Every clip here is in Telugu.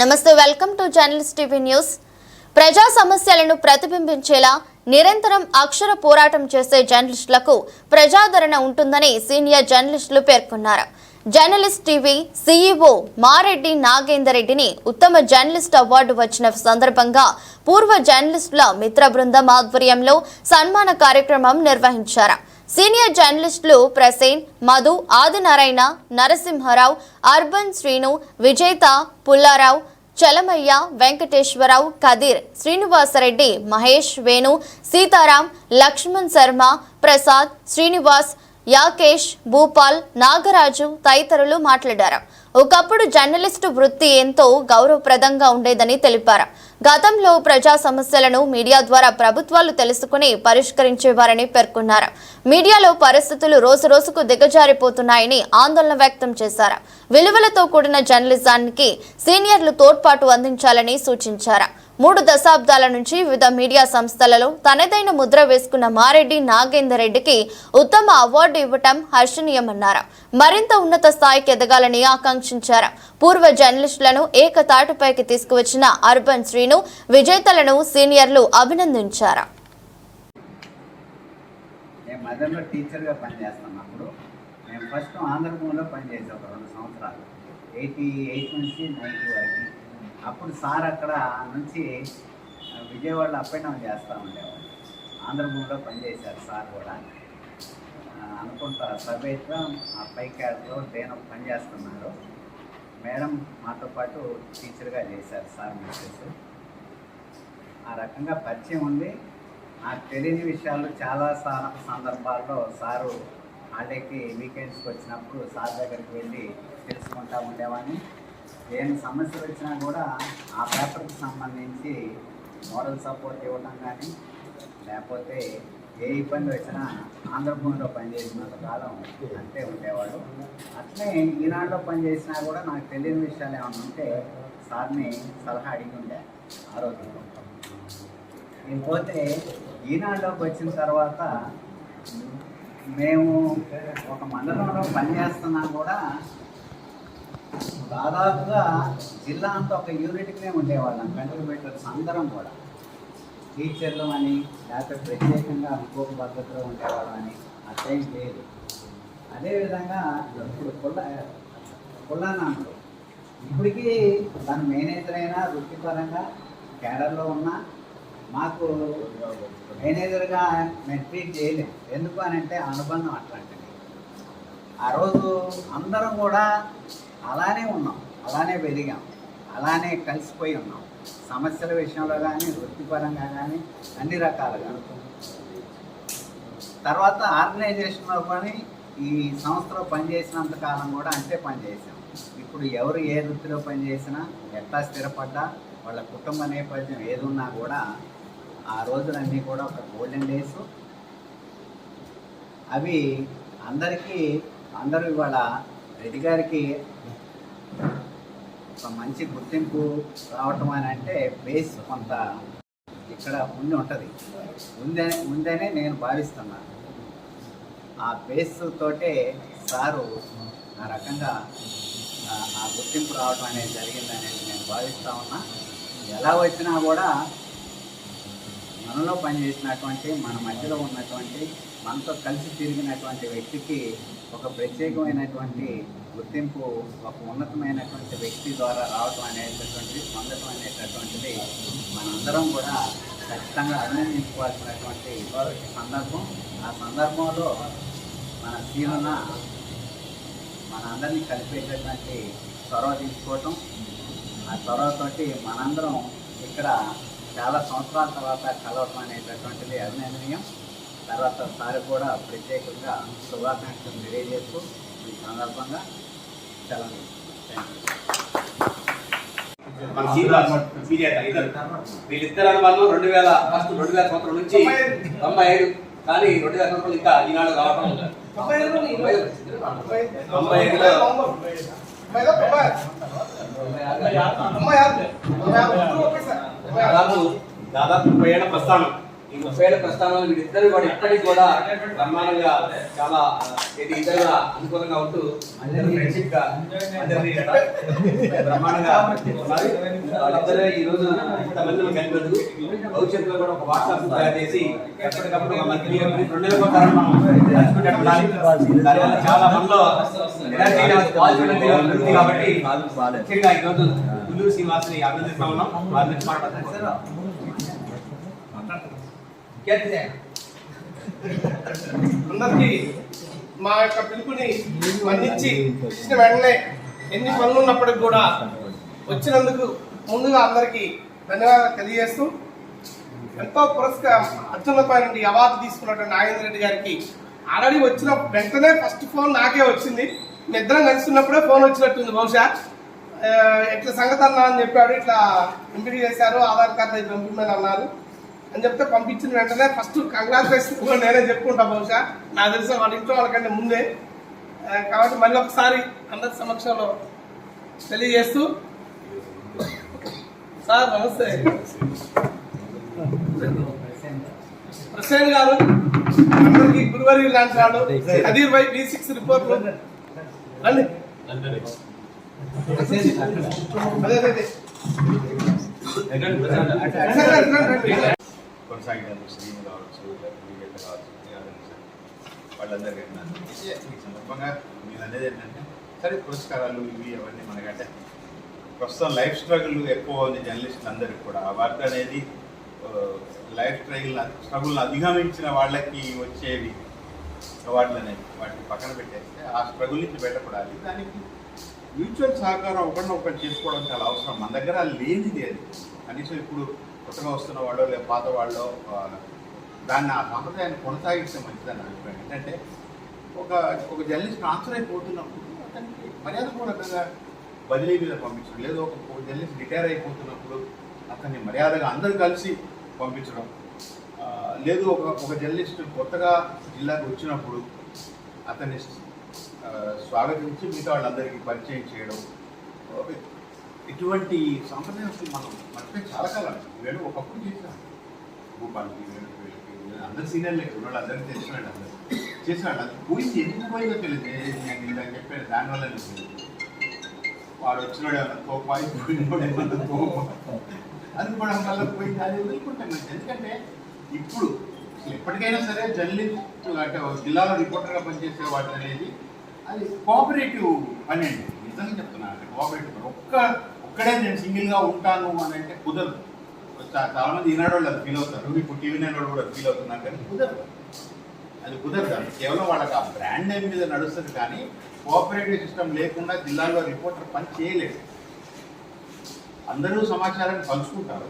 నమస్తే welcome to journalist TV news. ప్రజా సమస్యలను ప్రతిబింబించేలా నిరంతరం అక్షర పోరాటం చేసే జర్నలిస్టులకు ప్రజాదరణ ఉంటుందని సీనియర్ జర్నలిస్టులు పేర్కొన్నారు. Journalist TV CEO Mareddy Nagender రెడ్డిని ఉత్తమ జర్నలిస్ట్ అవార్డు వచ్చిన సందర్భంగా పూర్వ జర్నలిస్టుల మిత్ర బృందం ఆధ్వర్యంలో సన్మాన కార్యక్రమం నిర్వహించారు. సీనియర్ జర్నలిస్టులు ప్రసేన్ మధు ఆదినారాయణ నరసింహారావు అర్బన్ శ్రీను విజేత పుల్లారావు చలమయ్య వెంకటేశ్వరరావు కదీర్ శ్రీనివాసరెడ్డి మహేష్ వేణు సీతారాం లక్ష్మణ్ శర్మ ప్రసాద్ శ్రీనివాస్ యాకేష్ భూపాల్ నాగరాజు తదితరులు మాట్లాడారు. ఒకప్పుడు జర్నలిస్టు వృత్తి ఎంతో గౌరవప్రదంగా ఉండేదని తెలిపారు. గతంలో ప్రజా సమస్యలను మీడియా ద్వారా ప్రభుత్వాలు తెలుసుకుని పరిష్కరించేవారని పేర్కొన్నారు. మీడియాలో పరిస్థితులు రోజు రోజుకు దిగజారిపోతున్నాయని ఆందోళన వ్యక్తం చేశారు. విలువలతో కూడిన జర్నలిజానికి సీనియర్లు తోడ్పాటు అందించాలని సూచించారు. మూడు దశాబ్దాల నుంచి వివిధ మీడియా సంస్థలలో తనదైన ముద్ర వేసుకున్న మారెడ్డి నాగేందర్ రెడ్డికి ఉత్తమ అవార్డు ఇవ్వటం హర్షణీయమన్నారు. మరింత ఉన్నత స్థాయికి ఎదగాలని ఆకాంక్షించారు. పూర్వ జర్నలిస్టులను ఏకతాటుపైకి తీసుకువచ్చిన అర్బన్ శ్రీను విజేతలను సీనియర్లు అభినందించారు. మదర్లో టీచర్గా పనిచేస్తున్నప్పుడు ఫస్ట్ ఆంధ్రభూమిలో పనిచేసాం ఒక రెండు సంవత్సరాలు. ఎయిటీ ఎయిట్ నుంచి నైన్టీ వరకు. అప్పుడు సార్ అక్కడ నుంచి విజయవాడలో అప్ అండ్ డౌన్ చేస్తూ ఉండేవాడు ఆంధ్రభూమిలో పనిచేశారు సార్ కూడా. అనుకుంటా సభ్యత్వ ఆ పై క్యాడర్లో నేను పనిచేస్తున్నారు మేడం మాతో పాటు టీచర్గా చేశారు సార్ మిస్సెస్ ఆ రకంగా పరిచయం ఉంది. నాకు తెలియని విషయాలు చాలా సందర్భాల్లో సారు హాలిడేకి వీకెండ్స్కి వచ్చినప్పుడు సార్ దగ్గరికి వెళ్ళి తెలుసుకుంటా ఉండేవాడిని. ఏమి సమస్యలు వచ్చినా కూడా ఆ పేపర్కి సంబంధించి మోరల్ సపోర్ట్ ఇవ్వటం కానీ లేకపోతే ఏ ఇబ్బంది వచ్చినా ఆంధ్రభూమిలో పనిచేసినంత కాలం అంతే ఉండేవాడు. అట్లే ఈనాడులో పనిచేసినా కూడా నాకు తెలియని విషయాలు ఏమైనా ఉంటే సార్ని సలహా అడిగి ఉండే ఆ రోజుల్లో నేను పోతే ఈనాడులోకి వచ్చిన తర్వాత మేము ఒక మండలంలో పనిచేస్తున్నా కూడా దాదాపుగా జిల్లా అంతా ఒక యూనిట్గానే ఉండేవాళ్ళం. కంట్రిబ్యూటర్స్ అందరం కూడా. టీచర్లు అని లేకపోతే ప్రత్యేకంగా ఇంకొక పద్ధతిలో ఉండేవాళ్ళం అని అట్లేం లేదు. అదేవిధంగా ఇప్పుడు కుల్ల కుల్లానాంలో. ఇప్పటికీ తన మేనేజర్ అయినా వృత్తిపరంగా కేడర్లో ఉన్నా మాకు మేనేజర్గా మేము ట్రీట్ చేయలేము ఎందుకు అని అంటే అనుబంధం అట్లాంటిది. ఆ రోజు అందరం కూడా అలానే ఉన్నాం అలానే పెరిగాం అలానే కలిసిపోయి ఉన్నాం. సమస్యల విషయంలో కానీ వృత్తిపరంగా కానీ అన్ని రకాలుగా. తర్వాత ఆర్గనైజేషన్లో పని ఈ సంస్థలో పనిచేసినంత కాలం కూడా అంతే పనిచేసాం. ఇప్పుడు ఎవరు ఏ వృత్తిలో పనిచేసినా ఎట్లా స్థిరపడ్డా వాళ్ళ కుటుంబ నేపథ్యం ఏదున్నా కూడా ఆ రోజులన్నీ కూడా ఒక గోల్డెన్ డేస్ అవి అందరికీ అందరూ ఇవాళ రెడ్డి గారికి ఒక మంచి గుర్తింపు రావటం అని అంటే బేస్ కొంత ఇక్కడ ఉండి ఉంటుంది. ఉందని ఉందనే నేను భావిస్తున్నాను ఆ బేస్ తోటే సారు ఆ రకంగా ఆ- గుర్తింపు రావడం అనేది జరిగిందనేది నేను భావిస్తూ ఉన్నా. ఎలా వచ్చినా కూడా మనలో పనిచేసినటువంటి మన మధ్యలో ఉన్నటువంటి మనతో కలిసి తిరిగినటువంటి వ్యక్తికి ఒక ప్రత్యేకమైనటువంటి గుర్తింపు ఒక ఉన్నతమైనటువంటి వ్యక్తి ద్వారా రావటం అనేటటువంటిది స్పందటం అనేటటువంటిది మనందరం కూడా ఖచ్చితంగా అభినందించుకోవాల్సినటువంటి సందర్భం. ఆ సందర్భంలో మన జీవన మన అందరినీ కలిపేటటువంటి చొరవ తీసుకోవటం. ఆ చొరవతోటి మనందరం ఇక్కడ చాలా సంవత్సరాల తర్వాత కలవటం అనేటటువంటిది అభినందనీయం. తర్వాత సార్ కూడా ప్రత్యేకంగా శుభాకాంక్షలు తెలియజేస్తూ ఈ సందర్భంగా సెలవు మన విజేత ఇద్దరు. వీళ్ళిద్దరు వాళ్ళు రెండు వేల ఫస్ట్ రెండు వేల సంవత్సరం నుంచి తొంభై ఐదు కానీ రెండు వేల సంవత్సరం ఇంకా ఈనాడు తొంభై ఐదులో దాదాపు దాదాపు ముప్పై ఏళ్ళ ప్రస్థానం. ఈ ముప్పై ఏళ్ళ ప్రస్థానంలో వీళ్ళిద్దరు కూడా ఇప్పటికి కూడా బ్రహ్మాండంగా చాలా ఇది ఇద్దరు అనుకూలంగా ఉంటూ అందరినీ ఫ్రెండ్షిప్గా అందరినీ బ్రహ్మాండంగా ఉన్నారు. వాళ్ళిద్దరూ ఈ రోజు ఇంతమంది కలిపేందుకు భవిష్యత్తులో కూడా ఒక వాట్సాప్ తయారు చేసి ఎప్పటికప్పుడు ఒక మంత్లీ రెండు నెలల ఒకసారి మనం దానివల్ల చాలా మనలో ఎనర్జీ కాబట్టి ముఖ్యంగా ఈరోజు రోజు గుల్లూరు శ్రీనివాసుని అభినందిస్తా ఉన్నాం వారి నుంచి మాట్లాడుతున్నాం అందరికీ మా యొక్క పిలుపుని మన్నించి పిలిచిన వెంటనే ఎన్ని పనులు ఉన్నప్పటికి కూడా వచ్చినందుకు ముందుగా అందరికీ ధన్యవాదాలు తెలియజేస్తూ ఎంతో పురస్కారం అత్యున్నతమైన అవార్డు తీసుకున్నటువంటి నాగేంద్ర రెడ్డి గారికి ఆల్రెడీ వచ్చిన వెంటనే ఫస్ట్ ఫోన్ నాకే వచ్చింది. నిద్ర ఇద్దరం కలుస్తున్నప్పుడే ఫోన్ వచ్చినట్టుంది బహుశా. ఇట్లా సంగతి అన్నా అని చెప్పాడు ఇట్లా ఎంపిక చేశారు ఆధార్ కార్డు అది పంపించమని అన్నారు. అని చెప్తే పంపించిన వెంటనే ఫస్ట్ కంగ్రాచులేషన్ కూడా నేనే చెప్పుకుంటా బహుశా. నాకు తెలిసిన వాళ్ళ ఇంట్లో వాళ్ళకంటే ముందే. కాబట్టి మళ్ళీ ఒకసారి అందరి సమక్షంలో తెలియజేస్తూ. సార్ నమస్తే. ప్రసేన్ గారు అందరికి గురువారి లాంటి వాళ్ళు. అదీర్ బై బి సిక్స్ రిపోర్ట్ రండి. అదే అదే. కొనసాగించారు. శ్రీని కావచ్చు లేకపోతే కావచ్చు వాళ్ళందరికీ ఈ సందర్భంగా మీరు అనేది ఏంటంటే సరే పురస్కారాలు ఇవి అవన్నీ మనకంటే ప్రస్తుతం లైఫ్ స్ట్రగుల్ ఎక్కువ ఉంది జర్నలిస్టులు అందరికి కూడా. ఆ వార్త అనేది లైఫ్ స్ట్రగుల్ స్ట్రగుల్ అధిగమించిన వాళ్ళకి వచ్చేవి అవార్డులు అనేవి. వాటిని పక్కన పెట్టేస్తే ఆ స్ట్రగుల్ నుంచి బయటపడాలి. దానికి మ్యూచువల్ సహకారం ఒకరినొకరు చేసుకోవడం చాలా అవసరం. మన దగ్గర లేనిది అది. కనీసం ఇప్పుడు కొత్తగా వస్తున్న వాళ్ళు లేదా పాత వాళ్ళు దాన్ని ఆ సంప్రదాయాన్ని కొనసాగిస్తే మంచిదని అభిప్రాయం. ఏంటంటే ఒక ఒక జర్నలిస్ట్ ట్రాన్స్ఫర్ అయిపోతున్నప్పుడు అతనికి మర్యాదపూర్వకంగా బదిలీ మీద పంపించడం లేదు ఒక జర్నలిస్ట్ రిటైర్ అయిపోతున్నప్పుడు అతన్ని మర్యాదగా అందరూ కలిసి పంపించడం. లేదు ఒక ఒక జర్నలిస్ట్ కొత్తగా జిల్లాకు వచ్చినప్పుడు అతన్ని స్వాగతించి మిగతా వాళ్ళందరికీ పరిచయం చేయడం ఇటువంటి సాంప్రదాయం అసలు మనం మర్చిపోయి చాలా కాలం. వేణు ఒకప్పుడు చేసినాం భూపాలకి వేణు అందరు సీనియర్లే వాళ్ళు అందరికీ తెలిసినాడు అందరు. చేసినాడు అది పోయింది ఎందుకు పోయిందో తెలియదు. నేను ఇలా చెప్పాను దానివల్ల తెలియదు. వాడు వచ్చినాడు ఏమన్నా తోపాయి పోయినోడు ఏమన్నా తోప. అనుకోవడం వల్ల పోయింది. అది వదులుకుంటాం ఎందుకంటే ఇప్పుడు ఎప్పటికైనా సరే జర్నలిస్ట్ అంటే జిల్లాలో రిపోర్టర్గా పనిచేసే వాటి అనేది అది కోఆపరేటివ్ పని అండి. నిజంగా చెప్తున్నాను అంటే కోఆపరేటివ్ ఒక్క ఒక్కడే నేను సింగిల్గా ఉంటాను అని అంటే కుదరదు. చాలామంది చాలా ఈనాడు వాళ్ళు అది ఫీల్ అవుతారు. ఇప్పుడు టీవీ నైన్ వాళ్ళు కూడా ఫీల్ అవుతున్నారు కానీ కుదరదు. అది కుదరదు. అది కేవలం వాళ్ళకి ఆ బ్రాండ్ నేమ్ మీద నడుస్తుంది కానీ కోఆపరేటివ్ సిస్టమ్ లేకుండా జిల్లాలో రిపోర్టర్ పని చేయలేదు. అందరూ సమాచారాన్ని పంచుకుంటారు.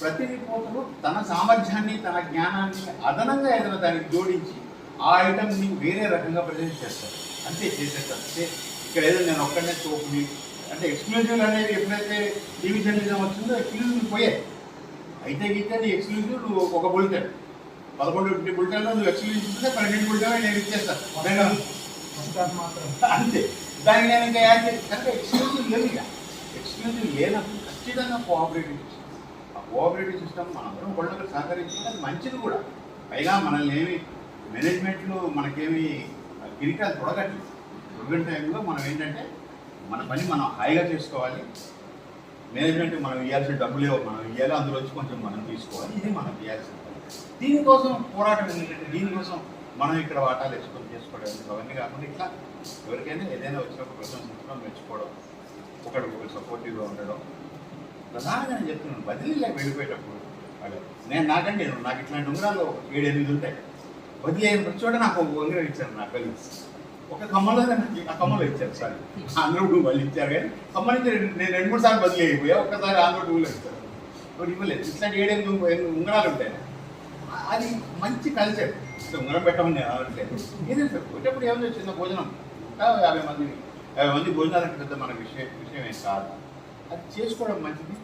ప్రతి రిపోర్టరు తన సామర్థ్యాన్ని తన జ్ఞానాన్ని అదనంగా ఏదైనా దానికి జోడించి ఆ ఐటమ్ని వేరే రకంగా ప్రజెంట్ చేస్తారు. అంతే చేసేస్తారు. అంటే ఇక్కడ ఏదో నేను ఒక్కడనే తోపుని అంటే ఎక్స్క్లూజివ్ అనేది ఎప్పుడైతే టీవీ జర్నలిజం వచ్చిందో ఎక్స్క్లూజివ్ పోయాయి అయితే గీతే నీ ఎక్స్క్లూజివ్ ఒక బులెటిన్ పదకొండు బులెటిన్లో నువ్వు ఎక్స్క్లూజివ్ ఇస్తే పన్నెండు బులెటిన్ నేను ఇచ్చేస్తాను. నేను అంతే. దానికి నేను ఇంకా యాడ్ చేసి కనుక ఎక్స్క్లూజివ్ లేదు ఇక. ఎక్స్క్లూజివ్ లేనప్పుడు ఖచ్చితంగా కోఆపరేటివ్ సిస్టమ్ ఆ కోఆపరేటివ్ సిస్టమ్ మనందరం ఒకళ్ళొకరు సహకరించింది అది మంచిది కూడా. పైగా మనల్ని ఏమి మేనేజ్మెంట్లో మనకేమి కిరీటాలు తొడగట్లేదు. తొడగని టైంలో మనం ఏంటంటే మన పని మనం హాయిగా చేసుకోవాలి. మేనేజ్మెంట్ మనం ఇవ్వాల్సిన డబ్బులే మనం ఇవ్వాలి అందులో వచ్చి కొంచెం మనం తీసుకోవాలి. ఇది మనం ఇవ్వాల్సిన పని. దీనికోసం పోరాటం ఏంటంటే దీనికోసం మనం ఇక్కడ వాటాలు తెచ్చుకొని చేసుకోవడం అవన్నీ కాకుండా ఇట్లా ఎవరికైనా ఏదైనా వచ్చినప్పుడు ప్రశంసించడం మెచ్చుకోవడం ఒకటి ఒకటి సపోర్టివ్గా ఉండడం. ప్రధానంగా నేను చెప్తున్నాను బదిలీలో వెళ్ళిపోయేటప్పుడు వాళ్ళు. నేను నాకంటే నేను నాకు ఇట్లాంటి ఉంగరాలు ఏడు ఎనిమిది ఉంటాయి. బదిలీ అయిన చోట నాకు ఒక ఉంగరం ఇచ్చారు నా కలిసి ఒక కమ్మలో నాకు ఆ కమ్మలో ఇచ్చారు సారీ. ఆంధ్రుడు వాళ్ళు ఇచ్చారు కానీ కమ్మ నుంచి నేను రెండు మూడు సార్లు బదిలీ అయిపోయా ఒక్కసారి ఆంధ్రుడు ఊళ్ళో ఇచ్చారు. ఇప్పుడు ఇవ్వలేదు. ఇట్లాంటి ఏడెనిమిది ఉంగరాలు ఉంటాయి. అది మంచి కల్చర్ ఉంగరం పెట్టమని నేను అనట్లేదు ఏదైనా సార్ ఏమైనా చిన్న భోజనం. యాభై మంది యాభై మంది భోజనాలు పెద్ద మన విషయం విషయం ఏం కాదు. అది చేసుకోవడం మంచిది.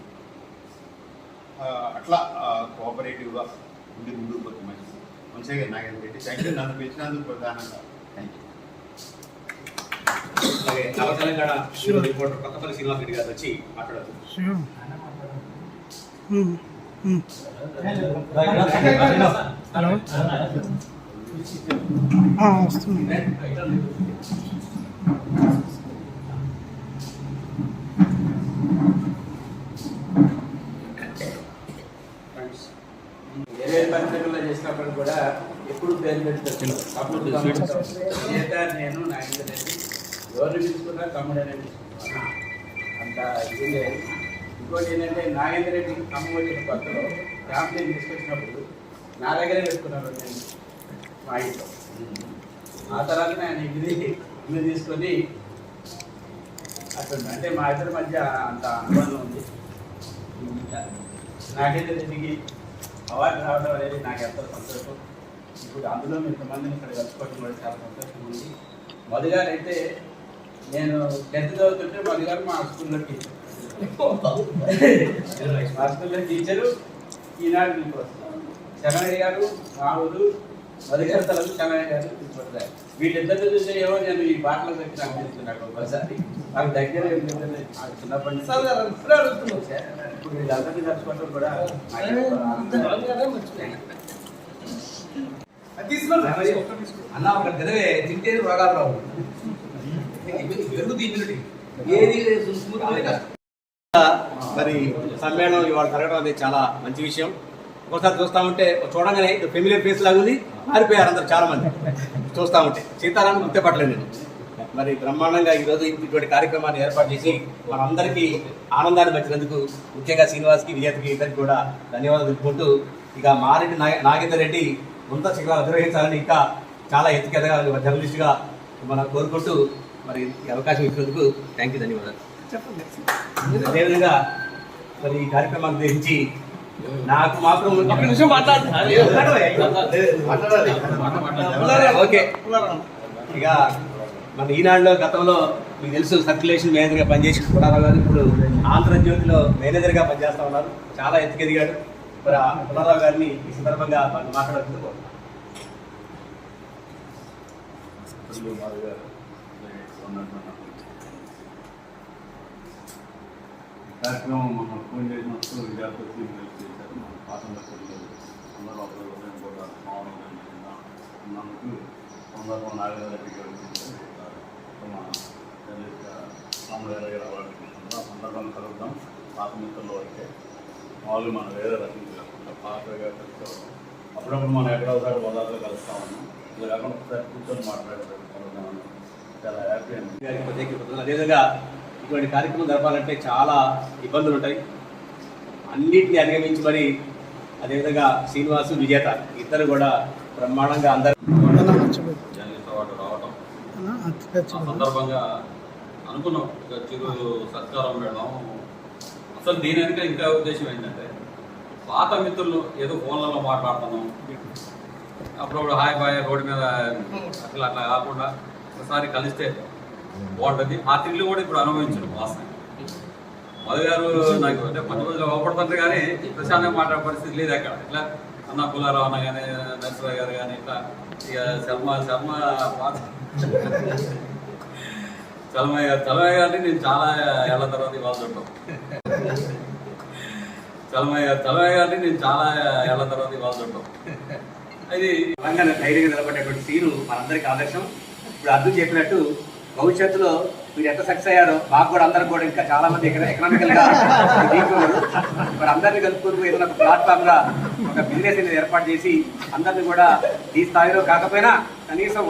అట్లా కోఆపరేటివ్గా ఉండి ముందుకు పోతే మంచిది. మంచిగా నాగేంద్ర రెడ్డి. థ్యాంక్ యూ నన్ను పెంచినందుకు ప్రధానంగా. థ్యాంక్ యూ అలాగే నవ తెలంగాణ రిపోర్టర్ కొత్తపల్లి శ్రీనివాస్ రెడ్డి గారు వచ్చి మాట్లాడుతున్నారు వేరే పరిశ్రమలో చేసినప్పుడు కూడా ఎప్పుడు పేరు పెడతారు? అప్పుడు నేను నాయకుడు కూడా ఎవరిని తమ్ముడు అనేది అంత ఇది లేదు. ఇంకోటి ఏంటంటే నాగేంద్ర రెడ్డి ఖమ్మం వచ్చిన కొత్తలో ఫ్యామిలీ తీసుకొచ్చినప్పుడు నా దగ్గరే పెట్టుకున్నారు నేను మా ఇంట్లో. ఆ తర్వాత ఆయన ఇది ఇల్లు తీసుకొని అట్లా అంటే మా ఇద్దరి మధ్య అంత అనుబంధం ఉంది. నాగేంద్ర రెడ్డికి అవార్డు రావడం అనేది నాకు ఎంతో సంతోషం. ఇప్పుడు అందులో ఇంతమందిని ఇక్కడ కలుసుకోవడం కూడా చాలా సంతోషం ఉంది. మధుగారు అయితే నేను టెన్త్ చదువుతుంటే మధుగారు మా స్కూల్లో టీచర్ మా స్కూల్లో టీచరు ఈనాడు మీకు శరణయ్య గారు రాముడు మధుగారు తలకు శరణయ్య గారు తీసుకొస్తారు వీళ్ళిద్దరిని చూస్తే ఏమో నేను ఈ పాటలు దగ్గర అనిపిస్తున్నాను ఒకసారి నాకు దగ్గర చిన్నప్పటి నుంచి. ఇప్పుడు అడుగుతున్నాం సార్ ఇప్పుడు వీళ్ళందరినీ కలుసుకోవడం కూడా అన్న ఒక గదవే తింటేనే రోగాలు రావు. మరి సమ్మేళనం ఇవాళ జరగడం అనేది చాలా మంచి విషయం. ఒకసారి చూస్తా ఉంటే చూడగానే ఫెమిలియర్ ఫేస్ లాగా ఉంది. మారిపోయారు అందరు చాలా మంది. చూస్తా ఉంటే. సీతారాం గుర్తుపట్టలేదు నేను. మరి బ్రహ్మాండంగా ఈరోజు ఇటువంటి కార్యక్రమాన్ని ఏర్పాటు చేసి మనందరికీ ఆనందాన్ని పంచినందుకు ముఖ్యంగా శ్రీనివాస్కి విజేతకి ఇద్దరికి కూడా ధన్యవాదాలు తెలుపుకుంటూ ఇక మారెడ్డి నాగేందర్ రెడ్డి ఉన్నత శిఖరాలు అధిరోహించాలని ఇంకా చాలా ఎత్తుకెదగాలని జర్నలిస్ట్గా మనం కోరుకుంటూ మరి ఈ అవకాశం ఇచ్చినందుకు థ్యాంక్ యూ ధన్యవాదాలు. అదేవిధంగా మరి ఈ కార్యక్రమాన్ని గురించి నాకు మాత్రం నిమిషం ఓకే. ఇక మన ఈనాడులో గతంలో మీకు తెలుసు సర్క్యులేషన్ మేనేజర్గా పనిచేసి పుల్లారావు గారు ఇప్పుడు ఆంధ్రజ్యోతిలో మేనేజర్గా పనిచేస్తా ఉన్నారు. చాలా ఎత్తుకెదిగాడు. మరి ఆ పుల్లారావు గారిని ఈ సందర్భంగా మనం మాట్లాడుతూ కార్యక్రమం మనం ఫోన్ చేసినప్పుడు విద్యార్థులకి హెల్ప్ చేశారు. మన పాత మిత్రులు అందరూ అప్పుడు ఉదయం కూడా మామూలుగా ఉన్నందుకు సందర్భం నాలుగు దగ్గరికి వచ్చింది మన జర్నలిస్ట్గా గారు అవార్డు తీసుకున్నారు. ఆ సందర్భంగా కలుద్దాం. పాత అయితే వాళ్ళు మనం వేరే రకం కాకుండా పాతగా కలుసుకోవడం అప్పుడప్పుడు మనం ఎక్కడ ఒకసారి పదార్థాలు కలుస్తా ఉన్నాం ఇది కాకుండా ఒకసారి కూర్చొని మాట్లాడేది కలుద్దాం చాలా హ్యాపీ అండి అదేవిధంగా ఇటువంటి కార్యక్రమం జరపాలంటే చాలా ఇబ్బందులు ఉంటాయి. అన్నింటినీ అధిగమించి మరి అదేవిధంగా శ్రీనివాసు విజేత ఇద్దరు కూడా బ్రహ్మాండంగా అందరూ జర్నలిస్ట్ సందర్భంగా అనుకున్నాం. చిరు సత్కారం పెడదాం. అసలు దీని వెనుక ఇంకా ఉద్దేశం ఏంటంటే పాత మిత్రులు ఏదో ఫోన్లలో మాట్లాడుతున్నాం. అప్పుడప్పుడు హాయ్ బాయ్ రోడ్డు మీద అట్లా అట్లా కాకుండా ఒకసారి కలిస్తే బాగుంటుంది. ఆ తిండ్లు కూడా ఇప్పుడు అనుభవించడం వాస్తవం మధు గారు నాకు అంటే పది రోజులు అవపడుతుంది కానీ ప్రశాంతంగా మాట్లాడే పరిస్థితి లేదు అక్కడ. ఇట్లా అన్న పుల్లారావు అన్న కానీ నరసరావు గారు కానీ ఇట్లా ఇక శర్మ శర్మ పాత చలమయ్య గారు చలమయ్య గారిని నేను చాలా ఏళ్ళ తర్వాత ఇవాళ చూడటం. చలమయ్య గారు చలమయ్య గారిని నేను చాలా ఏళ్ళ తర్వాత ఇవాళ చూడటం. అది తెలంగాణ ధైర్యంగా నిలబడేటువంటి తీరు మనందరికీ ఆదర్శం. ఇప్పుడు అర్థం చెప్పినట్టు భవిష్యత్తులో మీరు ఎంత సక్సెస్ అయ్యారో మాకు కూడా అందరికి కూడా ఇంకా చాలా మంది ఇక్కడ ఎకనామికల్గా దీంట్లోన్నారు మరి అందరినీ కలుపుకుంటూ ఏదైనా ఒక ప్లాట్ఫామ్గా ఒక బిజినెస్ అనేది ఏర్పాటు చేసి అందరిని కూడా ఈ స్థాయిలో కాకపోయినా కనీసం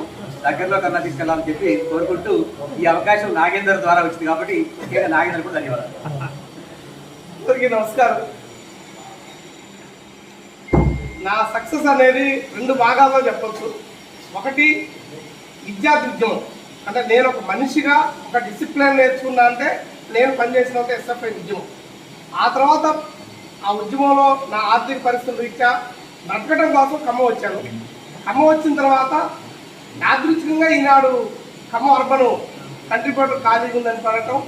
దగ్గరలో కన్నా తీసుకెళ్ళాలని చెప్పి కోరుకుంటూ ఈ అవకాశం నాగేందర్ ద్వారా వచ్చింది కాబట్టి ముఖ్యంగా నాగేందర్ కూడా ధన్యవాదాలు. నమస్కారం. నా సక్సెస్ అనేది రెండు భాగాల్లో చెప్పచ్చు. ఒకటి విద్యార్థి ఉద్యమం అంటే నేను ఒక మనిషిగా ఒక డిసిప్లిన్ నేర్చుకున్నా అంటే నేను పనిచేసిన ఒక ఎస్ఎఫ్ఐ ఉద్యమం. ఆ తర్వాత ఆ ఉద్యమంలో నా ఆర్థిక పరిస్థితుల రీత్యా బ్రతకడం కోసం ఖమ్మం వచ్చాను. ఖమ్మం వచ్చిన తర్వాత యాదృచ్ఛికంగా ఈనాడు ఖమ్మం అర్బన్ కంట్రిబ్యూటర్ ఖాళీగా ఉందని పడటం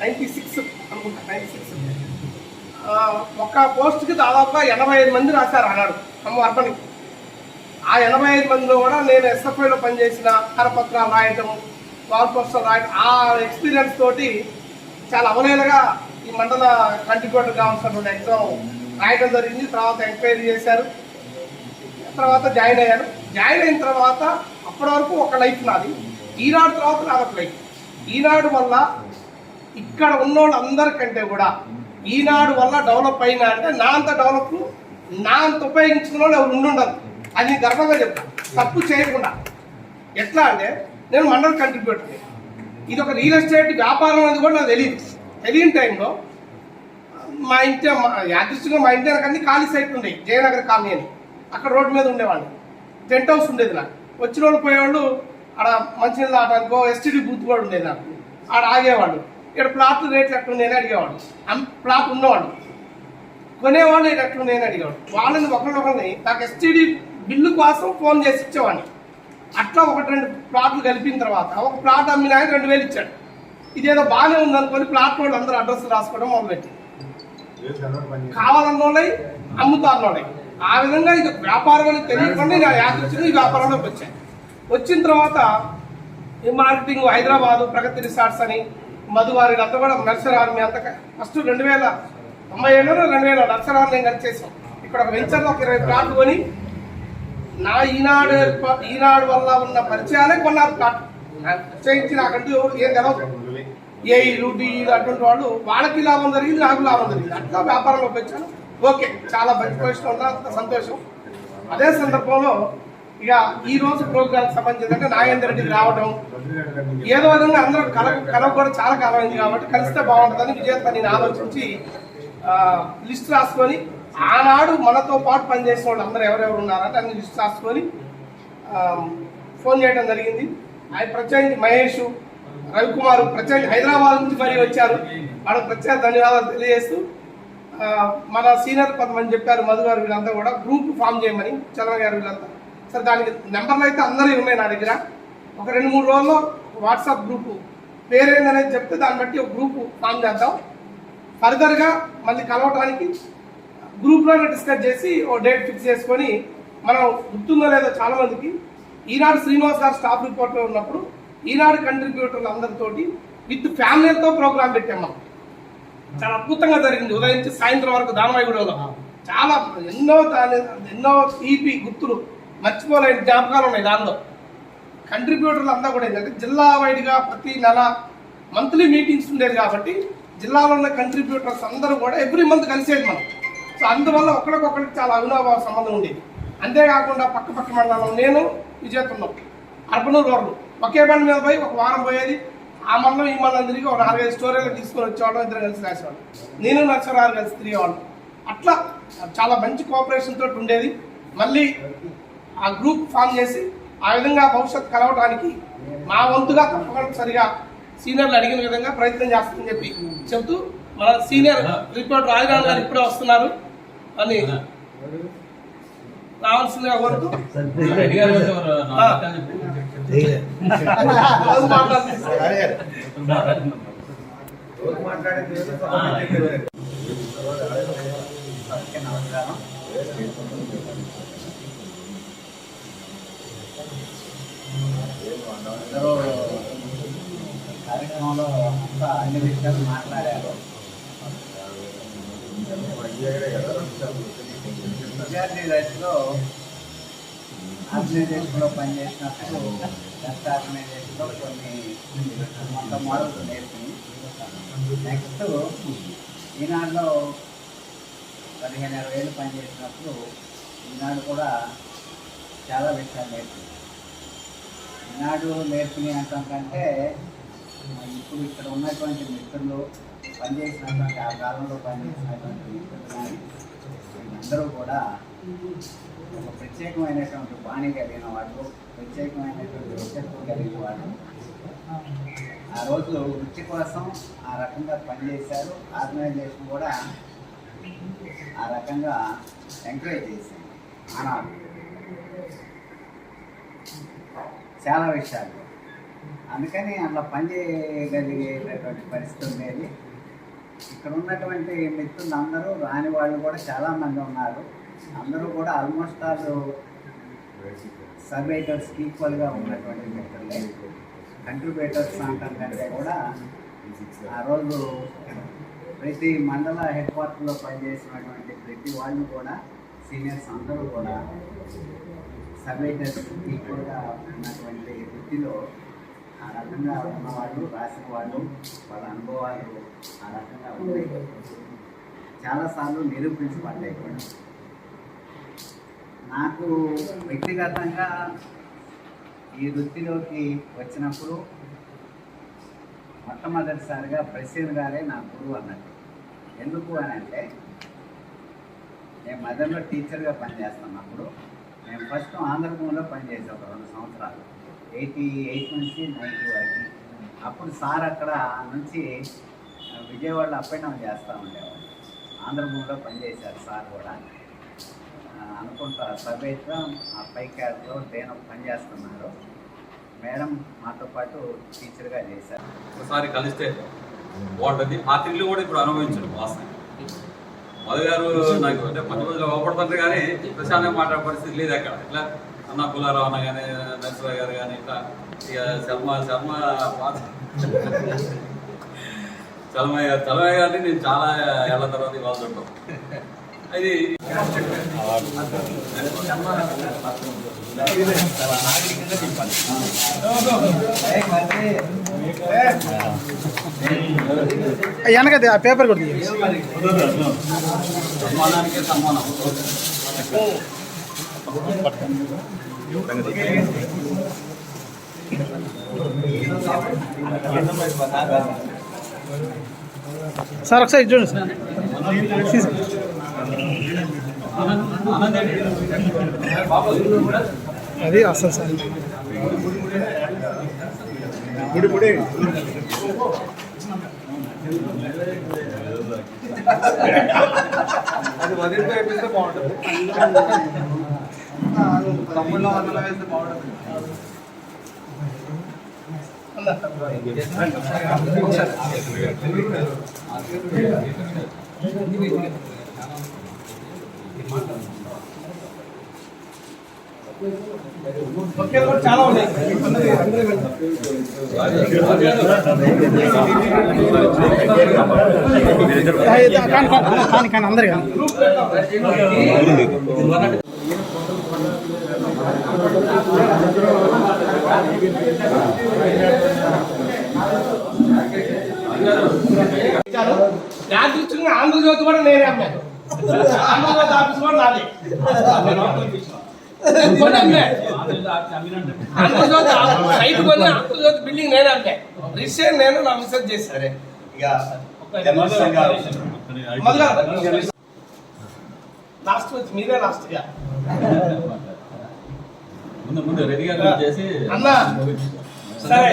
నైంటీ సిక్స్ అనుకుంటా నైంటీ సిక్స్. ఒక్క పోస్ట్కి దాదాపుగా ఎనభై ఐదు మంది రాశారు అన్నాడు ఖమ్మం అర్బన్ ఆ ఎనభై ఐదు మందిలో కూడా నేను ఎస్ఎఫ్ఐలో పనిచేసిన కరపత్రాలు రాయటం వాల్పోస్టర్ రాయటం ఆ ఎక్స్పీరియన్స్ తోటి చాలా అవలేలుగా ఈ మండల కంటికోట కావాల్సినటువంటి ఎగ్జామ్ రాయడం జరిగింది. తర్వాత ఎంక్వైరీ చేశారు. తర్వాత జాయిన్ అయ్యాను జాయిన్ అయిన తర్వాత అప్పటి వరకు ఒక లైఫ్ నాది. ఈనాడు తర్వాత నాది ఒక లైఫ్. ఈనాడు వల్ల ఇక్కడ ఉన్నోళ్ళందరికంటే కూడా ఈనాడు వల్ల డెవలప్ అయినా అంటే నా అంత డెవలప్ నా అంత ఉపయోగించుకున్న వాళ్ళు ఎవరు ఉండుండరు. అది నేను గర్వంగా చెప్తాను తప్పు చేయకుండా. ఎట్లా అంటే నేను మండల్ కంట్రిబ్యూటర్ ఇది ఒక రియల్ ఎస్టేట్ వ్యాపారం అనేది కూడా నాకు తెలియదు తెలియని టైంలో మా ఇంటి మా- యాదృష్టిగా మా ఇంటి అన్ని ఖాళీ సైట్లు ఉండేవి. జయనగర్ కాలనీ అని. అక్కడ రోడ్డు మీద ఉండేవాడిని టెంట్ హౌస్ ఉండేది నాకు. వచ్చిన వాళ్ళు పోయేవాళ్ళు ఆడ మంచినీళ్ళు ఆడటానికో ఎస్టీడీ బూత్ కూడా ఉండేది నాకు. ఆడ ఆగేవాళ్ళు. ఇక్కడ ప్లాట్ రేట్లు ఎట్లున్నాయని అడిగేవాడు ప్లాట్ ఉన్నవాళ్ళు. కొనేవాళ్ళు ఇది ఎట్లున్నాయని అడిగేవాడు వాళ్ళని ఒకరినొకరిని నాకు ఎస్టీడీ బిల్లు కోసం ఫోన్ చేసి ఇచ్చేవాడిని. అట్లా ఒకటి రెండు ప్లాట్లు కలిపిన తర్వాత ఒక ప్లాట్ అమ్మిన ఆయన రెండు వేలు ఇచ్చాడు. ఇదేదో బాగానే ఉందనుకొని ప్లాట్ వాళ్ళు అందరూ అడ్రస్ రాసుకోవడం మొదలుపెట్టి కావాలన్నోళ్ళై అమ్ముతారన్నోళ్ళై ఆ విధంగా ఇది వ్యాపారం తెలియకుండా నేను యాదృచ్ఛిగా ఈ వ్యాపారంలోకి వచ్చాయి. వచ్చిన తర్వాత ఈ మార్కెటింగ్ హైదరాబాదు ప్రగతి రిసార్ట్స్ అని మధువారి అంతా కూడా నర్సరారు మీ అంత ఫస్ట్ రెండు వేల తొంభై ఏడులో రెండు వేల నర్సరారు నేను కలిసి చేసాం. ఇక్కడ ఒక వెంచర్లో ఒక ఇరవై ప్లాట్లు కొని నా ఈనాడు ఈనాడు వల్ల ఉన్న పరిచయాలే కొన్నారు ప్లాట్ నాకంటూ ఎవరు ఏం తెలవదు. ఏ ఇల్లు అటువంటి వాళ్ళు వాళ్ళకి లాభం జరిగింది నాకు లాభం జరిగింది. అట్లా వ్యాపారంలోకి వచ్చాను ఓకే చాలా మంచి పొజిషన్ ఉన్నా అంత సంతోషం. అదే సందర్భంలో ఇక ఈ రోజు ప్రోగ్రామ్ సంబంధించి అంటే నాగేందర్ రావడం. ఏదో విధంగా అందరూ కల కలవ కూడా చాలా కాలం అయింది కాబట్టి కలిస్తే బాగుంటుందని విజేత నేను ఆలోచించి లిస్ట్ రాసుకొని ఆనాడు మనతో పాటు పనిచేసిన వాళ్ళు అందరూ ఎవరెవరు ఉన్నారంటే అన్ని లిస్ట్ రాసుకొని ఫోన్ చేయడం జరిగింది. ఆయన ప్రత్యేకించి మహేష్ రవికుమార్ ప్రత్యేక హైదరాబాద్ నుంచి మరి వచ్చారు. వాళ్ళకి ప్రత్యేక ధన్యవాదాలు తెలియజేస్తూ మన సీనియర్ కొంతమంది చెప్పారు మధు గారు వీళ్ళంతా కూడా గ్రూప్ ఫామ్ చేయమని చంద్ర గారు వీళ్ళంతా. సరే దానికి నెంబర్లు అయితే అందరూ ఉన్నాయి నా దగ్గర. ఒక రెండు మూడు రోజుల్లో వాట్సాప్ గ్రూపు పేరేందనేది చెప్తే దాన్ని బట్టి ఒక గ్రూప్ ఫామ్ చేద్దాం. ఫర్దర్గా మళ్ళీ కలవటానికి గ్రూప్లోనే డిస్కస్ చేసి ఓ డేట్ ఫిక్స్ చేసుకొని మనం గుర్తుందో లేదో చాలా మందికి ఈనాడు శ్రీనివాస్ గారు స్టాఫ్ రిపోర్ట్లో ఉన్నప్పుడు ఈనాడు కంట్రిబ్యూటర్లు అందరితోటి విత్ ఫ్యామిలీతో ప్రోగ్రామ్ పెట్టాం మనం. చాలా అద్భుతంగా జరిగింది. ఉదయం నుంచి సాయంత్రం వరకు దానవాయిగూడలో చాలా ఎన్నో ఎన్నో తీపి గుర్తులు మర్చిపోలేని జ్ఞాపకాలు ఉన్నాయి దానిలో. కంట్రిబ్యూటర్లు అంతా కూడా ఏంటంటే జిల్లా వైడ్గా ప్రతి నెల మంత్లీ మీటింగ్స్ ఉండేది కాబట్టి జిల్లాలో ఉన్న కంట్రిబ్యూటర్స్ అందరూ కూడా ఎవ్రీ మంత్ కలిసేది మనం. సో అందువల్ల ఒకరికొకరికి చాలా అవినాభావ సంబంధం ఉండేది. అంతేకాకుండా పక్క పక్క మండలంలో నేను విజేతున్నాం అర్బన్ రోడ్లు ఒకే బండి మీద పోయి ఒక వారం పోయేది. ఆ మండలం ఈ మండలం తిరిగి ఒక నాలుగైదు స్టోరీలు తీసుకొని వచ్చేవాళ్ళం ఇద్దరు కలిసి రాసేవాళ్ళం. నేను నర్సరారు కలిసి తిరిగేవాళ్ళం. అట్లా చాలా మంచి కోఆపరేషన్ తోటి ఉండేది. మళ్ళీ ఆ గ్రూప్ ఫామ్ చేసి ఆ విధంగా భవిష్యత్ కలవడానికి మా వంతుగా తప్పనిసరిగా సీనియర్లు అడిగిన విధంగా ప్రయత్నం చేస్తామని చెప్పి చెబుతూ మన సీనియర్ రిపోర్ట్ రాజరాజు గారు ఇప్పుడే వస్తున్నారు. అని రావాల్సిందిగా కోరుతూ రెడ్డి గారు ఎవరు? నా పక్కన చెప్పు. రోజు మాట్లాడుతున్నాను. అందరికీ నమస్కారం అందరూ కార్యక్రమంలో అంతా అన్ని విషయాలు మాట్లాడారు విద్యార్థి దశలో ఆర్గనైజేషన్లో పనిచేసినప్పుడు డెస్ట్ ఆర్గనైజేషన్లో కొన్ని మొత్తం మోడల్స్ నేర్పి నెక్స్ట్ ఈనాడులో పదిహేను ఇరవై ఏళ్ళు పనిచేసినప్పుడు ఈనాడు కూడా చాలా విషయాలు నేర్పింది. ఈనాడు నేర్పిని అంటాం కంటే ఇప్పుడు ఇక్కడ ఉన్నటువంటి మిత్రులు పనిచేసినటువంటి ఆ కాలంలో పనిచేసినటువంటి కానీ అందరూ కూడా ఒక ప్రత్యేకమైనటువంటి బాణి కలిగిన వాళ్ళు ప్రత్యేకమైనటువంటి వ్యక్తిత్వం కలిగిన వాళ్ళు. ఆ రోజు వృత్తి కోసం ఆ రకంగా పనిచేశారు. ఆర్గనైజేషన్ కూడా ఆ రకంగా ఎంకరేజ్ చేసింది ఆనాడు. చాలా విషయాలు. అందుకని అట్లా పనిచేయగలిగేటటువంటి పరిస్థితి ఉండేది. ఇక్కడ ఉన్నటువంటి మిత్రులు అందరూ రాని వాళ్ళు కూడా చాలామంది ఉన్నారు. అందరూ కూడా ఆల్మోస్ట్ ఆల్ సర్వేటర్స్ ఈక్వల్గా ఉన్నటువంటి మిత్రులే. కంట్రిబ్యూటర్స్ అంటాం కంటే కూడా ఆ రోజు ప్రతి మండల హెడ్ క్వార్టర్లో పనిచేసినటువంటి ప్రతి వాళ్ళు కూడా సీనియర్స్ అందరూ కూడా సర్వేటర్స్ ఈక్వల్గా ఉన్నటువంటి వృత్తిలో ఆ రకంగా ఉన్నవాళ్ళు రాసిన వాళ్ళు వాళ్ళ అనుభవాలు ఆ రకంగా ఉన్నాయి చాలాసార్లు నిరూపించబడ్డాయి కూడా. నాకు వ్యక్తిగతంగా ఈ వృత్తిలోకి వచ్చినప్పుడు మొట్టమొదటిసారిగా ప్రెసిడెంట్ గారే నా గురువు అన్నట్టు. ఎందుకు అని అంటే నేను మదర్లో టీచర్గా పనిచేస్తున్నప్పుడు నేను ఫస్ట్ ఆంధ్రభూమిలో పనిచేసే ఒక రెండు సంవత్సరాలు. ఎయిటీ ఎయిట్ నుంచి నైంటీ వరకు. అప్పుడు సార్ అక్కడ నుంచి విజయవాడలో అప్ అండ్ డౌన్ చేస్తూ ఉండేవాడు ఆంధ్రభూమిలో పనిచేశారు సార్ కూడా. అనుకుంటా సభ్యత్వ ఆ పై క్యాట్లో దేని పనిచేస్తున్నారు. మేడం మాతో పాటు టీచర్గా చేశారు. ఒకసారి కలిస్తే బాగుంటుంది ఆ తిరిగి కూడా ఇప్పుడు అనుభవించారు వాసన మధు గారు నాకు అంటే మధ్య మధ్యలో కానీ ప్రశాంతంగా మాట్లాడే పరిస్థితి లేదు అక్కడ. ఇట్లా అన్న పుల్లారావు అన్న కానీ నరసింహ గారు కానీ ఇట్లా ఇక శర్మ శర్మ చలమయ్య గారు చలమయ్య గారిని నేను చాలా ఏళ్ళ తర్వాత ఇవాళ చూడటం అది వెనకది ఆ పేపర్ కూడా తీయండి. సన్మానానికే సన్మానం. సార్ ఒకసారి చూడండి సార్. అది అసలు సార్. అది వదిలిపోయి బాగుంటుంది. తమ్ముళ్ళ వందల వేస్తే బాగుంటుంది. చాలా ఉన్నాయి. కానీ అందరు కానీ ఆంధ్రజ్యోతి కూడా నేనే అమ్మాను ఆంధ్రజ్యోతి ఆఫీస్ కూడా నాదే. కొన్ని. ఆంధ్రజ్యోతి ఆఫీస్ సైట్ కొని ఆంధ్రజ్యోతి బిల్డింగ్ నేనే అమ్మే. రిజిస్టర్ నేను నా మిస్సెస్ చేశాను లాస్ట్ వచ్చి మీరే లాస్ట్గా ముందు ముందు రెడీ గారు చేసి అన్న సరే.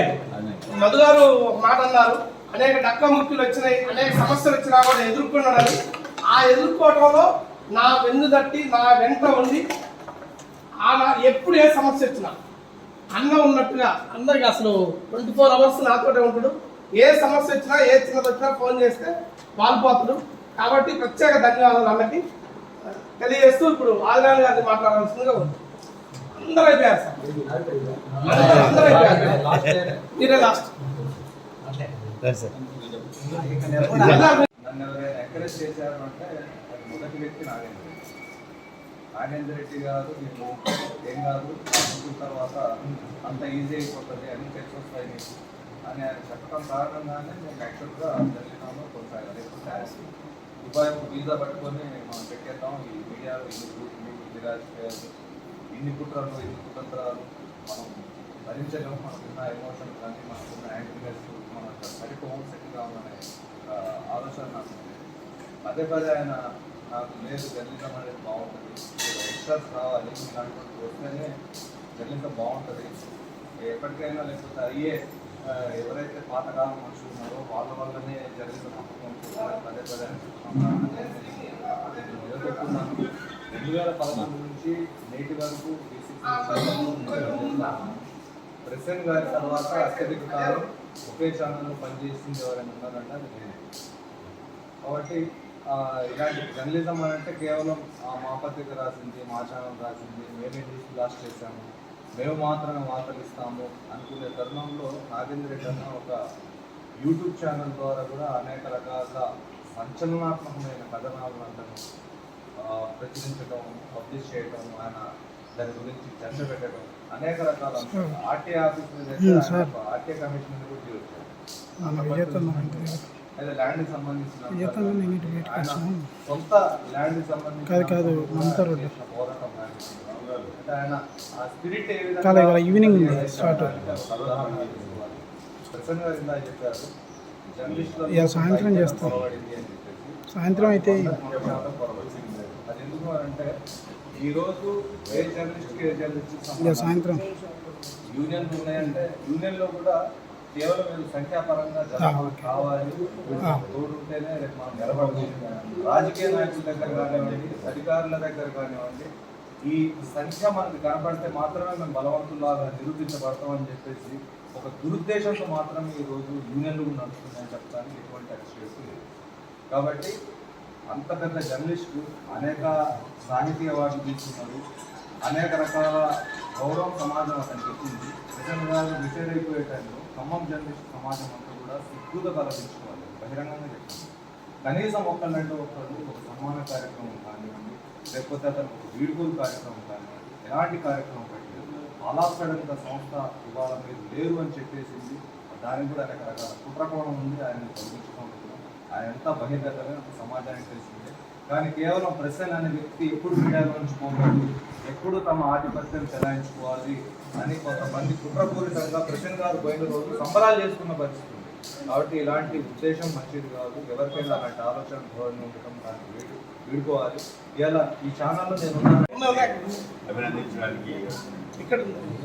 మధు గారు ఒక మాట అన్నారు. అనేక డక్క ముక్కులు వచ్చినాయి అనేక సమస్యలు వచ్చినా కూడా ఎదుర్కొన్నాడని ఆ ఎదుర్కోవడంలో నా వెన్ను తట్టి నా వెంట ఉండి ఆ నా ఎప్పుడు ఏ సమస్య వచ్చినా అన్న ఉన్నట్టుగా అందరికి అసలు ట్వంటీ ఫోర్ అవర్స్ నాతోటే ఉంటాడు. ఏ సమస్య వచ్చినా ఏ చిన్నది వచ్చినా ఫోన్ చేస్తే వాలిపోతాడు కాబట్టి ప్రత్యేక ధన్యవాదాలు అన్నకి. తెలియజేస్తూ ఇప్పుడు ఆదినారాయణ గారిని మాట్లాడాల్సిందిగా ఉంది. అందరూ అయిపోయారు సార్ అందరూ- అయిపోయారు మీరే లాస్ట్ ఎంకరేజ్ చేశారు అంటే అది మొదటి వ్యక్తి నాగేంద్ర రెడ్డి నాగేంద్ర రెడ్డి గారు ఏం కాదు తర్వాత అంత ఈజీ అయిపోతుంది అన్ని తెచ్చొస్తాయి మీకు అని ఆయన చెప్పడం కారణంగానే మేము యాక్చువల్గా దర్శనంలో కొనసాగాలి ఉపాయం దుబాయ్ వీసా పట్టుకొని మనం పెట్టేద్దాం ఈ మీడియాలో ఇన్ని గ్రూపులు రాజకీయాలు ఇన్ని కుట్రలు ఇన్ని కుతంత్రాలు మనం భరించలేము. మనకున్న ఎమోషన్ కానీ మనకున్న యాంగ్రీనెస్ మన సరిపోం సెట్ కావాలనే ఆలోచన నాకు పదే పదే ఆయన నాకు లేదు జర్నలిజం అనేది బాగుంటుంది. ఎక్స్ట్రాస్ రావాలి ఇలాంటి వస్తేనే జర్నలిజం బాగుంటుంది. ఎప్పటికైనా లేకపోతే అయ్యే ఎవరైతే పాతకాలం మనుషులు ఉన్నారో వాళ్ళ వల్లనే జర్నలిజం అప్పుకుంటున్నారు పదే పదే అని చెప్తున్నాను. రెండు వేల పదకొండు నుంచి నేటి వరకు ప్రెసిడెంట్ గారి తర్వాత అత్యధిక కాలం ఒకే ఛానల్లో పనిచేసింది ఎవరైనా ఉన్నారంటే అది నేను. కాబట్టి ఇలాంటి జర్నలిజం అని అంటే కేవలం మా పత్రిక రాసింది మా ఛానల్ రాసింది మేమే న్యూస్ బ్లాస్ట్ చేశాము మేము మాత్రమే వార్తలు ఇస్తాము అనుకునే తరుణంలో నాగేంద్ర రెడ్డి అన్న ఒక యూట్యూబ్ ఛానల్ ద్వారా కూడా అనేక రకాల సంచలనాత్మకమైన కథనాలను ప్రచురించడం పబ్లిష్ చేయడం ఆయన దాని గురించి చర్చ పెట్టడం అనేక రకాల. ఆర్టీఐ ఆఫీస్ ఆర్టీఐ కమిషన్ కూడా చేస్తాను అయితే ల్యాండ్ సంబంధించిన సొంత ల్యాండ్ సంబంధించిన పోరాటం ఆయన ఆ స్పిరిట్ ఏ విధంగా ఈవినింగ్ స్టార్ట్. ప్రసన్న గారు ఇందాక చెప్పారు జర్నలిస్టులకు ఇవాళ సాయంత్రం చేస్తాం. పొరబడింది అని చెప్పేసి సాయంత్రం అయితే అంటే ఈ రోజు ఏ జర్నలిస్ట్ ఏ జర్నలిస్ట్ ఇక సాయంత్రం. యూనియన్లు ఉన్నాయంటే యూనియన్లో కూడా కేవలం వీళ్ళు సంఖ్యాపరంగా జనాభా కావాలి. తోడుంటేనే రేపు మనం నిలబడతాం రాజకీయ నాయకుల దగ్గర కానివ్వండి అధికారుల దగ్గర కానివ్వండి ఈ సంఖ్య మనకు కనపడితే మాత్రమే మేము బలవంతులాగా నిరూపించబడతామని చెప్పేసి ఒక దురుద్దేశంతో మాత్రమే ఈ రోజు యూనియన్లు నడుస్తున్నాయని చెప్పడానికి ఎటువంటి అక్షేసి లేదు. కాబట్టి అంత పెద్ద జర్నలిస్టు అనేక సాహితీ అవార్డులు తీసుకున్నారు. అనేక రకాల గౌరవ సమాజం అతనికి వచ్చింది. నిజంగా రిటైర్ అయిపోయే టైంలో ఖమ్మం జర్నలిస్ట్ సమాజం అంతా కూడా సిగ్గుతో తలపించుకోవాలి బహిరంగంగా చెప్పింది కనీసం ఒక్కళ్ళంటే ఒక్కళ్ళు ఒక సన్మాన కార్యక్రమం కానివ్వండి లేకపోతే అతను ఒక వీడుకోలు కార్యక్రమం కానివ్వండి ఎలాంటి కార్యక్రమం పెట్టలేదు. అలా సడన్గా సంస్థ ఇవాళ మీరు లేరు అని చెప్పేసింది దానికి కూడా అనేక రకాల కుట్రకోణం ఉంది. ఆయన తొలగించుకోవడం బహిర్గతమే అంత సమాజానికి తెలిసిందే కానీ కేవలం ప్రసన్న అనే వ్యక్తి ఎప్పుడు మీడియాలో ఉంచుకోవాలి ఎప్పుడు తమ ఆధిపత్యం చెలాయించుకోవాలి? అని కొంతమంది కుట్రపూరితంగా ప్రసన్న గారు పోయిన రోజు సంబరాలు చేసుకున్న పరిస్థితి ఉంది. కాబట్టి ఇలాంటి ఉద్దేశం మంచిది కాదు. ఎవరికైనా అలాంటి ఆలోచన ధోరణి ఉండటం దాన్ని వీడు వీడుకోవాలి. ఇలా ఈ ఛానల్లో నేను. అభినందించడానికి ఇక్కడ ఉంది.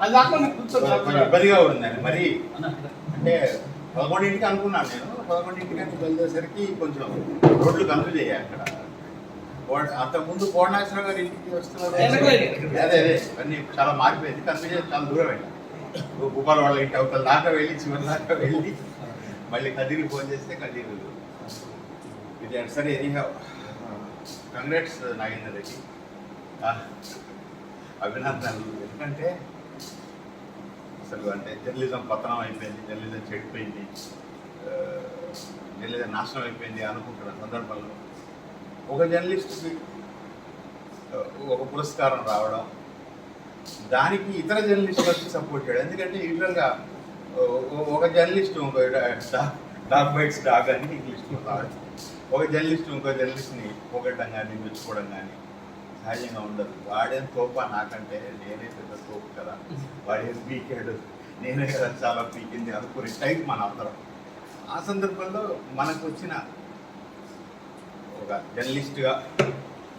అది దాకా ఇబ్బందిగా ఉందండి. మరి అంటే పదకొండింటికి అనుకున్నాను నేను. పదకొండింటికి నుంచి బయలుదేరేసరికి కొంచెం రోడ్లు కన్ఫ్యూజ్ అయ్యాయి అక్కడ. కోడ- అంతకుముందు కోటనాశ్వరం గారి ఇంటికి వస్తున్నారు అదే అదే. అన్ని చాలా మారిపోయింది. కన్ఫ్యూజ్ చాలా దూరం వెళ్ళాను భూపాల వాళ్ళ ఇంటి అవతల దాకా వెళ్ళి చివరి దాకా వెళ్ళి మళ్ళీ కదిరి ఫోన్ చేస్తే కదిరి. ఇది సరే ఎనీ కంగ్రాట్స్ నాగేందర్ రెడ్డి. అభినందనలు. ఎందుకంటే అసలు అంటే జర్నలిజం పతనం అయిపోయింది జర్నలిజం చెడిపోయింది జర్నలిజం నాశనం అయిపోయింది అనుకుంటున్న సందర్భంలో ఒక జర్నలిస్ట్కి ఒక పురస్కారం రావడం దానికి ఇతర జర్నలిస్టులకి వచ్చి సపోర్ట్ చేయడం. ఎందుకంటే యూజువల్గా ఒక జర్నలిస్ట్ ఇంకో డా- డాగ్ బైట్స్ డాగ్ అని ఇంగ్లీష్లో ఒక జర్నలిస్ట్ ఇంకో జర్నలిస్ట్ని పొగడడం కానీ మెచ్చుకోవడం కానీ సహజంగా ఉండదు. వాడేం తోప నాకంటే నేనే పెద్ద తోపు కదా. వాడేం పీకాడు? నేనే కదా చాలా పీకింది అనుకునే టైప్ మన అందరం. ఆ సందర్భంలో మనకు వచ్చిన ఒక జర్నలిస్ట్గా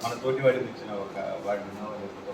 మన తోటి వాడికి వచ్చిన ఒక వాడినో లేకపోతే